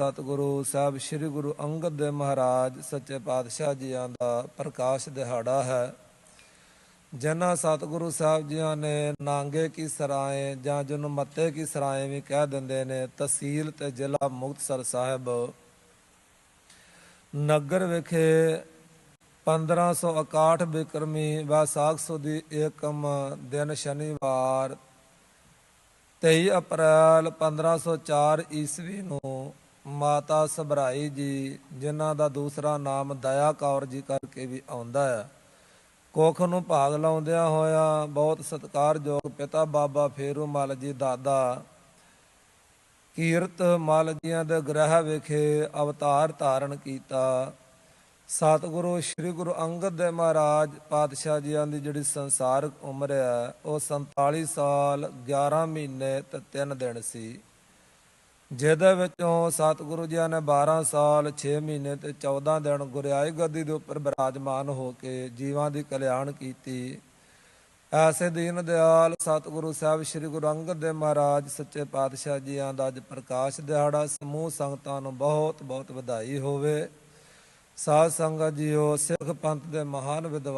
ਸਤਿਗੁਰੂ ਸਾਹਿਬ ਸ੍ਰੀ ਗੁਰੂ ਅੰਗਦ ਦੇਵ ਮਹਾਰਾਜ ਸੱਚੇ ਪਾਤਸ਼ਾਹ ਜੀਆਂ ਦਾ ਪ੍ਰਕਾਸ਼ ਦਿਹਾੜਾ ਹੈ। ਜਿਨ੍ਹਾਂ ਸਤਿਗੁਰੂ ਸਾਹਿਬ ਜੀਆਂ ਨੇ ਨਾਂਗੇ ਕੀ ਸਰਾਏ ਜਾਂ ਜਿਹਨੂੰ ਮੱਤੇ ਕੀ ਸਰਾਏ ਵੀ ਕਹਿ ਦਿੰਦੇ ਨੇ, ਤਹਿਸੀਲ ਤੇ ਜ਼ਿਲ੍ਹਾ ਮੁਕਤਸਰ ਸਾਹਿਬ। ਨਗਰ ਵਿਖੇ 1561 ਬਿਕਰਮੀ ਵੈਸਾਖ ਸੁਦੀ ਏਕਮ ਦਿਨ ਸ਼ਨੀਵਾਰ 23 ਅਪ੍ਰੈਲ 1504 ਈਸਵੀ ਨੂੰ ਮਾਤਾ ਸਭਰਾਈ ਜੀ, ਜਿਨ੍ਹਾਂ ਦਾ ਦੂਸਰਾ ਨਾਮ ਦਇਆ ਕੌਰ ਜੀ ਕਰਕੇ ਵੀ ਆਉਂਦਾ ਹੈ। ਕੋਖ ਨੂੰ ਭਾਗ ਲਾਉਂਦਿਆਂ ਹੋਇਆ ਬਹੁਤ ਸਤਿਕਾਰਯੋਗ ਪਿਤਾ ਬਾਬਾ ਫੇਰੂ ਮਲ ਜੀ ਦਾਦਾ ਕੀਰਤ ਮਲ ਜੀਆਂ ਦੇ ਗ੍ਰਹਿ ਵਿਖੇ ਅਵਤਾਰ ਧਾਰਨ ਕੀਤਾ। ਸਤਿਗੁਰੂ, ਸ੍ਰੀ ਗੁਰੂ ਅੰਗਦ ਦੇਵ ਮਹਾਰਾਜ ਪਾਤਸ਼ਾਹ ਜੀਆਂ ਦੀ ਜਿਹੜੀ ਸੰਸਾਰਕ ਉਮਰ ਹੈ, ਉਹ 47 ਸਾਲ 11 ਮਹੀਨੇ ਤੇ 3 ਦਿਨ ਸੀ। ਜਿਹਦੇ ਵਿੱਚੋਂ ਸਤਿਗੁਰੂ ਜੀ ਨੇ 12 ਸਾਲ 6 ਮਹੀਨੇ ਤੇ 14 ਦਿਨ ਗੁਰਿਆਈ ਗੱਦੀ ਦੇ ਉੱਪਰ ਬਿਰਾਜਮਾਨ ਹੋ ਕੇ ਜੀਵਾਂ ਦੀ ਕਲਿਆਣ ਕੀਤੀ। ਐਸੇ ਦੀਨ ਦਿਆਲ ਸਤਿਗੁਰੂ ਸਾਹਿਬ ਸ੍ਰੀ ਗੁਰੂ ਅੰਗਦ ਦੇਵ ਮਹਾਰਾਜ ਸੱਚੇ ਪਾਤਸ਼ਾਹ ਜੀਆਂ ਦਾ ਅੱਜ ਪ੍ਰਕਾਸ਼ ਦਿਹਾੜਾ, ਸਮੂਹ ਸੰਗਤਾਂ ਨੂੰ ਬਹੁਤ ਬਹੁਤ ਵਧਾਈ ਹੋਵੇ। ਸਾਧ ਸੰਗਤ ਜੀਓ, ਸਿੱਖ ਪੰਥ ਦੇ ਮਹਾਨ ਵਿਦਵਾਨ